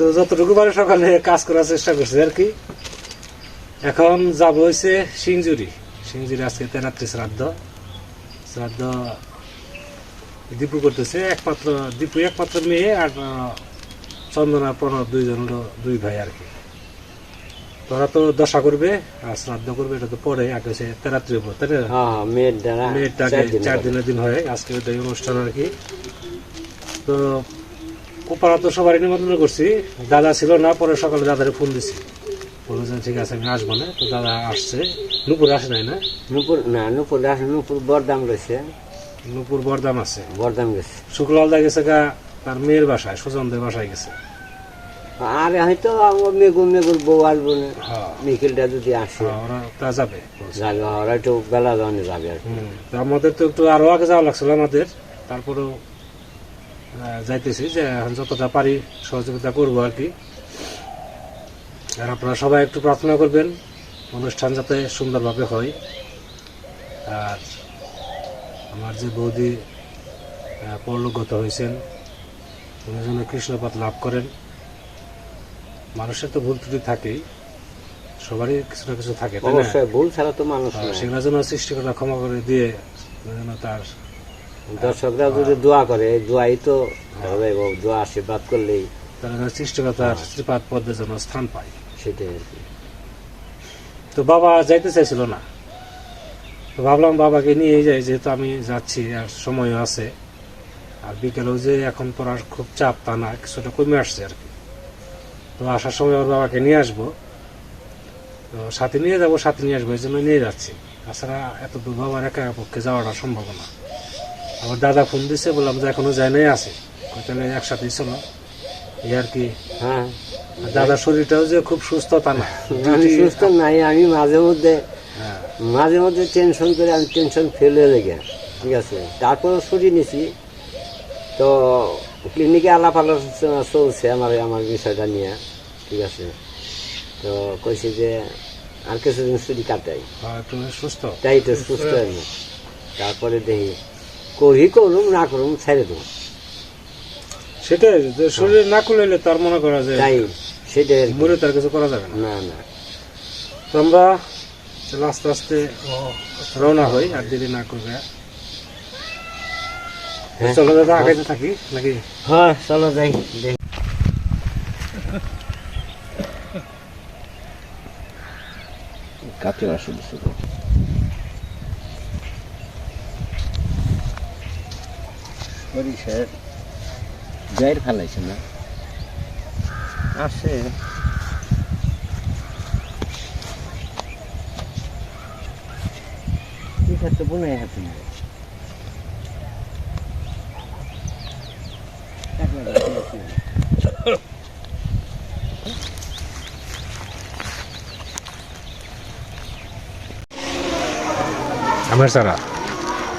তো যতটুকু পারে সকালে কাজ করার চেষ্টা করছি আর কি। এখন যাব হয়েছে সিংজুরি। সিংজুরি আজকে তেরাত্রি শ্রাদ্ধ। শ্রাদ্ধ দীপু করতেছে একমাত্র দীপু একমাত্র মেয়ে আর চন্দনা প্রণব দুইজন হলো দুই ভাই আর কি। তোরা তো দশা করবে আর শ্রাদ্ধ করবে এটা তো পরে আগে হচ্ছে তেরাত্রি উপর তাই না? হ্যাঁ হ্যাঁ মেয়ের দ্বারা চার। দিনের দিন হয় আজকে ওটাই অনুষ্ঠান আর কি। তো কোপারা তো সবারই নিমন্ত্রণ করছি। দাদা ছিল না পরে সকালে দাদারে ফোন দিছি। বলল যে ঠিক আছে আমি আসব না। তো দাদা আসছে। নুপুর আসে নাই না? নুপুর না নুপুর আসে নুপুর বরদাম রয়েছে। নুপুর বরদাম আছে। বরদাম গেছে। শুক্লালদা গেছে গা তার মেয়ের বাসায় সুজনদের বাসায় গেছে। আর হয়তো মেগুর মেগুর বউ আসব না। হ্যাঁ। মিখিলটা যদি আসে। হ্যাঁ, ওরা তা যাবে। যাবে ওরা একটু বেলা জনে যাবে আর আমাদের তো একটু আরও আগে যাওয়া লাগছিল আমাদের। তারপরেও যাইতেছি যে এখন যতটা পারি সহযোগিতা করব আর কি। আর আপনারা সবাই একটু প্রার্থনা করবেন অনুষ্ঠান যাতে সুন্দরভাবে হয়। আর আমার যে বৌদি পরলোকগত হয়েছেন উনি যেন কৃষ্ণপাত লাভ করেন। মানুষের তো ভুল ত্রুটি থাকেই সবারই কিছু না কিছু থাকে ভুল ছাড়া তো মানুষ নয়। সেগুলো যেন সৃষ্টিকর্তা ক্ষমা করে দিয়ে যেন তার দর্শকরা যদি দোয়া করে দোয়াই তো হবে এবং দোয়া আশীর্বাদ করলেই তার শ্রীপাদ পদ্মে যেন স্থান পায়। সেটাই আর কি। তো বাবা যাইতে চাইছিল না। ভাবলাম বাবাকে নিয়ে যাই যেহেতু আমি যাচ্ছি আর সময়ও আছে। আর বিকেলেও যে এখন পড়ার খুব চাপ তা না কিছুটা কমে আসছে আর কি। তো আসার সময় ওর বাবাকে নিয়ে আসব। তো সাথে নিয়ে যাব সাথে নিয়ে আসব এই জন্য নিয়ে যাচ্ছি। তাছাড়া এত দূর বাবার একা পক্ষে যাওয়াটা সম্ভব না। আমার দাদা ফোন দিছে বললাম যে এখনও যায় নাই আছে। তাহলে একসাথেই চলো। এই আর কি। হ্যাঁ। দাদার শরীরটাও যে খুব সুস্থ তা না। আমি সুস্থ নাই আমি মাঝে মধ্যে হ্যাঁ। মাঝে মধ্যে টেনশন করে আমি টেনশন ফেল হয়ে লেগে ঠিক আছে? তারপরে ছুটি নিছি। তো ক্লিনিকে আলাপ আলোচনা চলছে আমার আমার বিষয়টা নিয়ে। ঠিক আছে? তো কইছে যে আর কিছুদিন ছুটি কাটাই। তুমি সুস্থ? তাই তো সুস্থ আমি তারপরে দেখি। করি করুম না করুম ছেড়ে দেবো। সেটাই যে শরীর না কুলাইলে তার মনে করা যায় তাই সেটাই। মরে তার কিছু করা যাবে না। না না। তো আমরা চলো আস্তে আস্তে রওনা হই আর দেরি না করবে হ্যাঁ। চলো দাদা আগাইতে থাকি নাকি? হ্যাঁ চলো যাই শুধু। সরিষার জাইর ফেলাইছে না? আছে। ঠিক আছে বোনে হাতে আমার সারা।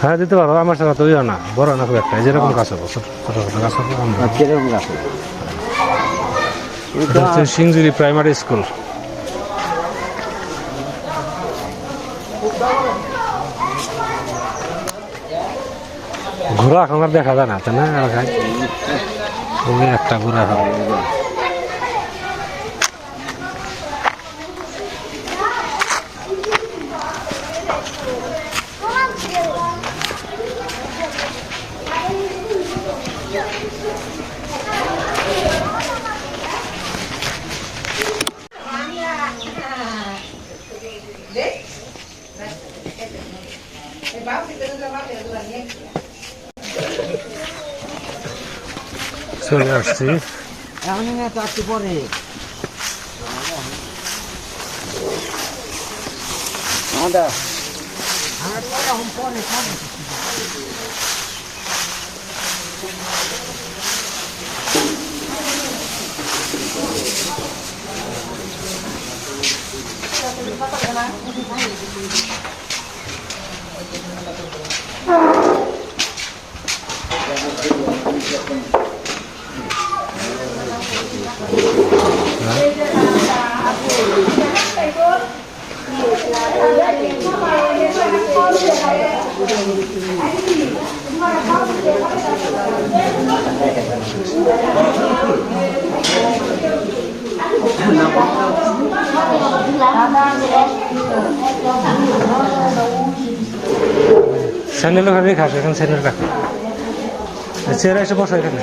হ্যাঁ দিতে পারো আমার সারা তো ইয়ে না বড় না খুব একটা যেরকম গাছ হব ছোট ছোট গাছ হব আমরা গাছ হচ্ছে সিংজুরি প্রাইমারি স্কুল। ঘোড়া এখন আর দেখা যায় না তাই না? এলাকায় একটা ঘোড়া হবে চলে আসছি পরে স্যান্ডেল ওখানে খাস এখন স্যান্ডেল রাখ। চেয়ারে এসে বসো এখানে।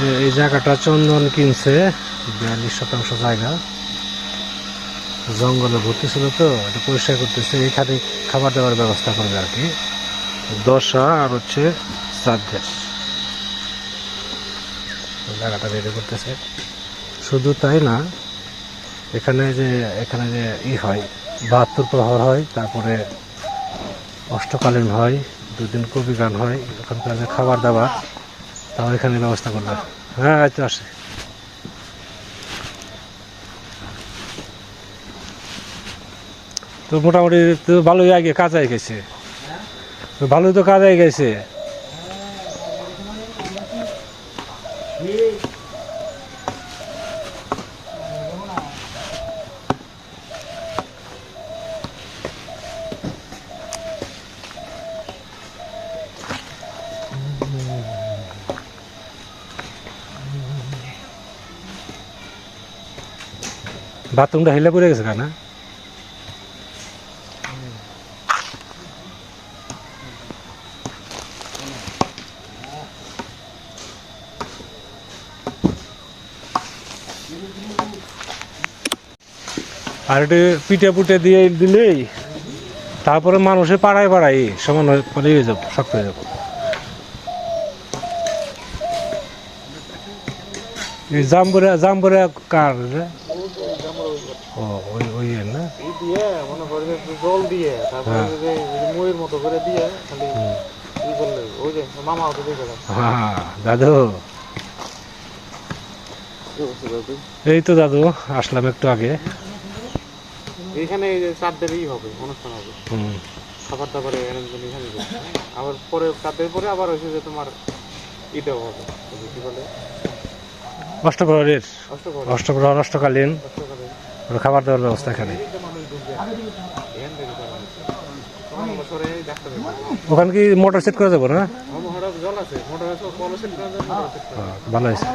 যে এই জায়গাটা চন্দন কিনছে, বিয়াল্লিশ শতাংশ জায়গা। জঙ্গলে ভর্তি ছিল তো, এটা পরিষ্কার করতেছে, এখানে খাবার দাবার ব্যবস্থা করবে আর কি। দশা আর হচ্ছে শ্রাদ্ধের। জায়গাটা রেডি করতেছে। শুধু তাই না, এখানে যে এখানে যে ই হয়, বাহাত্তর প্রহর হয়, তারপরে অষ্টকালীন হয়, দুদিন কবি গান হয়, ওখানকার যে খাবার দাবার। তাও এখানে ব্যবস্থা করবে হ্যাঁ তো আসে। তো মোটামুটি তো ভালোই আগে কাজ হয়ে গেছে। ভালোই তো কাজ হয়ে গেছে। বাথরুমটা হেলে পড়ে গেছে না আর একটু পিঠে পুটে দিয়ে দিলেই তারপরে মানুষে পাড়ায় পাড়ায় সমান হয়ে মানে হয়ে যাব, শক্ত হয়ে যাব জাম্বুরা জাম্বুরা কার? ও ওই ওই না? এই দিয়ে মনে করে জল দিয়ে তারপরে হ্যাঁ। যে ওই যে ময়ের মতো করে দিয়ে খালি ই করলে ওই যে মামা দেখে দাও হ্যাঁ দাদু। এই তো দাদু আসলাম একটু আগে। ই হবে অনুষ্ঠান হবে। হুম। খাবার দাবার অ্যারেঞ্জমেন্ট এখানে আবার পরে চাঁদের পরে আবার হয়েছে যে তোমার ইটাও হবে। কি বলে? অষ্টপ্রহরের। অষ্টপ্রহর। অষ্টকালীন। অষ্টকরে ওর খাবার দাবার ব্যবস্থা এখানে? ওখানে কি মোটর সেট করা যাব না? আছে আছে হ্যাঁ, ভালো হয়েছে।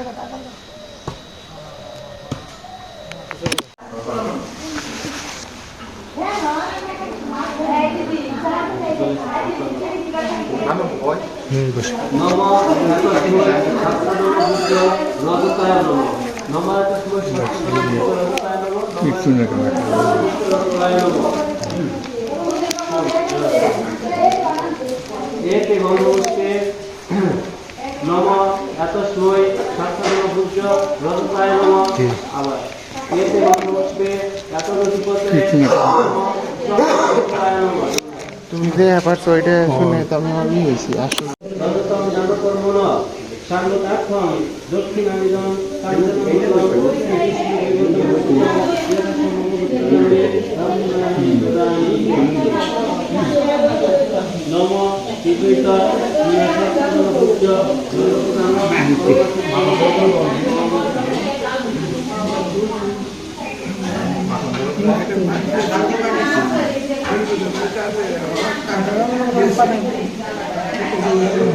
হুম বসে। নম নম এতে গন্ধপুষ্পে নম এত নম আবার নদীপথে তুমি যে পারছ এটা শুনে তো আমি ই হয়েছি আসলে Charlotte Atfong, Josephine Amidon, Kajana Amidon, Namo Tibeta, Nihasana Bhutya, Namo Tibeta, Nihasana Bhutya,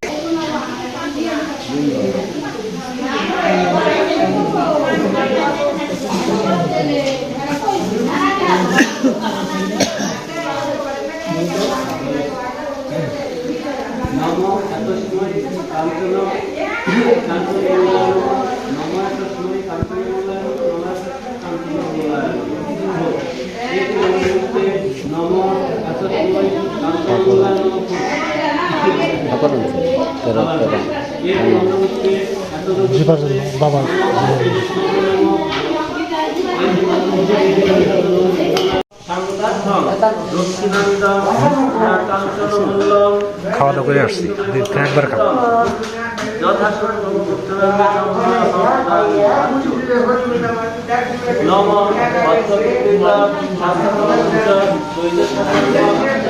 জিপার জন্য বাবা খাওয়া দাওয়া করে আসছি একবার খাব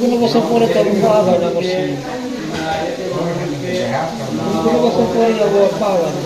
কোনো বছর পরে তো পাওয়া যায় না করছি কোনো বছর পরে যাব পাওয়া যায় না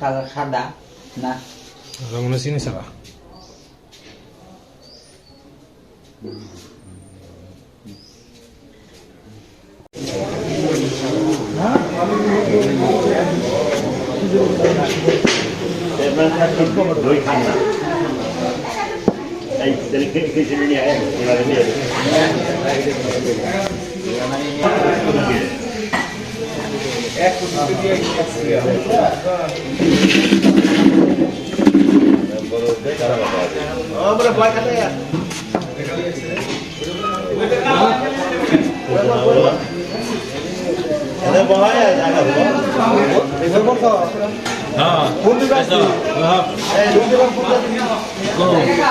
সাদা সাদা না রঙনা চিনি সাদা এই এক কোটিতে দিয়ে এক্স দেওয়া হয় আমরা বয় কাটা হ্যাঁ। কোন দিকে হ্যাঁ। এই দুটো কোন? দিকে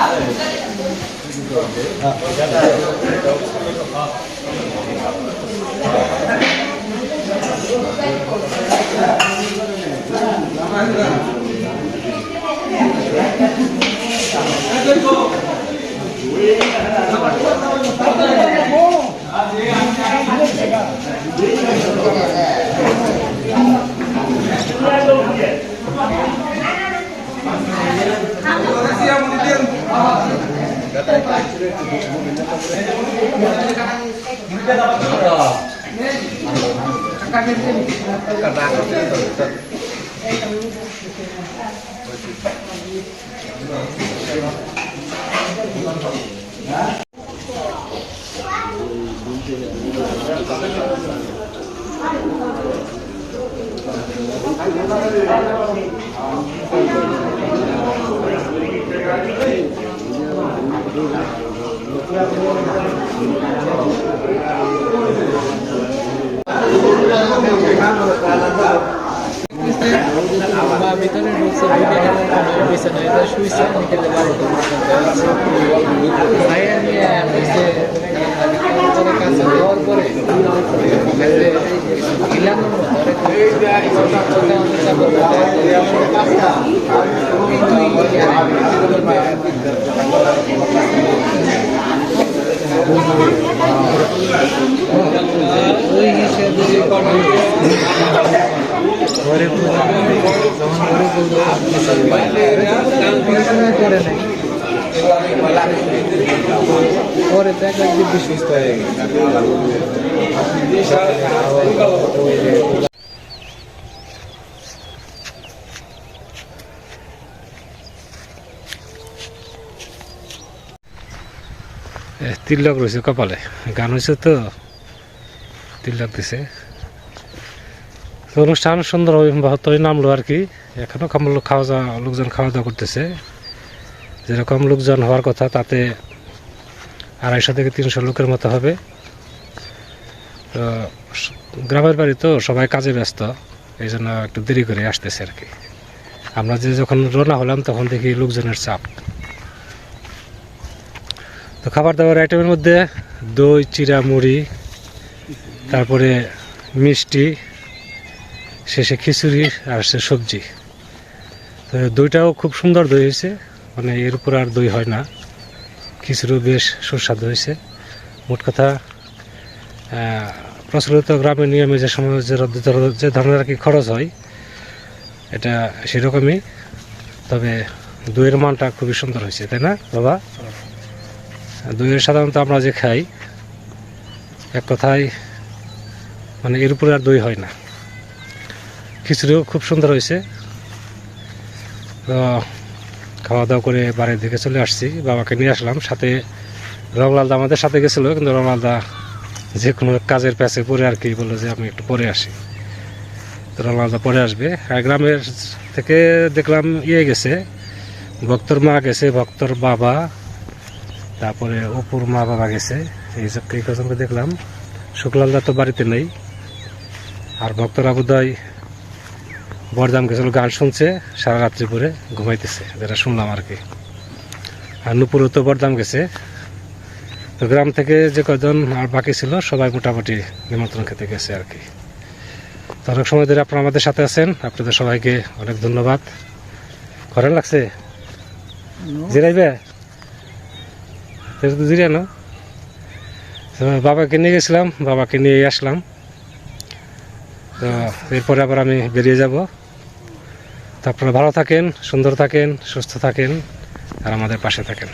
তিলক রয়েছে কপালে। গান হয়েছে তো, তিলক দিছে। অনুষ্ঠান সুন্দর বাহাত্তর নামলো আর কি। এখনও কাম লোক খাওয়া যাওয়া লোকজন খাওয়া দাওয়া করতেছে যেরকম লোকজন হওয়ার কথা, তাতে আড়াইশো থেকে তিনশো লোকের মতো হবে। তো গ্রামের বাড়ি তো সবাই কাজে ব্যস্ত, এই জন্য একটু দেরি করে আসতেছে আর কি। আমরা যে যখন রওনা হলাম, তখন দেখি লোকজনের চাপ। তো খাবার দাবার আইটেমের মধ্যে দই, চিরা, মুড়ি, তারপরে মিষ্টি, শেষে খিচুড়ি আর সে সবজি। তো দইটাও খুব সুন্দর দই হয়েছে মানে এর উপর আর দই হয় না। খিচুড়িও বেশ সুস্বাদু হয়েছে। মোট কথা প্রচলিত গ্রামের নিয়মে যে সময় যে যে ধরনের আর কি খরচ হয়, এটা সেরকমই। তবে দইয়ের মানটা খুবই সুন্দর হয়েছে, তাই না, বাবা? দইয়ের সাধারণত আমরা যে খাই, এক কথায় মানে এর উপরে আর দই হয় না। খিচুড়িও খুব সুন্দর হয়েছে। তো খাওয়া দাওয়া করে বাড়ির দিকে চলে আসছি, বাবাকে নিয়ে আসলাম। সাথে রমলালদা আমাদের সাথে গেছিল, কিন্তু রমলালদা যে কোনো কাজের প্যাচে পরে আর কি, বলল যে আমি একটু পরে আসি। তো রমলালদা পরে আসবে। আর গ্রামের থেকে দেখলাম ইয়ে গেছে, ভক্তর মা গেছে, ভক্তর বাবা। তারপরে অপুর মা বাবা গেছে। এই সব এই কজনকে দেখলাম। শুক্লালদা তো বাড়িতে নেই। আর ভক্তরা বোধহয় বরদাম গেছিল গান শুনছে সারা রাত্রি পরে ঘুমাইতেছে। যেটা শুনলাম আর কি। আর নুপুরও তো বরদাম গেছে। তো গ্রাম থেকে যে কজন আর বাকি ছিল সবাই মোটামুটি নিমন্ত্রণ খেতে গেছে আর কি। তো অনেক সময় ধরে আপনারা আমাদের সাথে আছেন। আপনাদের সবাইকে অনেক ধন্যবাদ। করেন লাগছে? জিরাইবে? তো না। বাবাকে নিয়ে গেছিলাম, বাবাকে নিয়ে আসলাম। তো এরপরে আবার আমি বেরিয়ে যাব। তো আপনারা ভালো থাকেন, সুন্দর থাকেন, সুস্থ থাকেন, আর আমাদের পাশে থাকেন।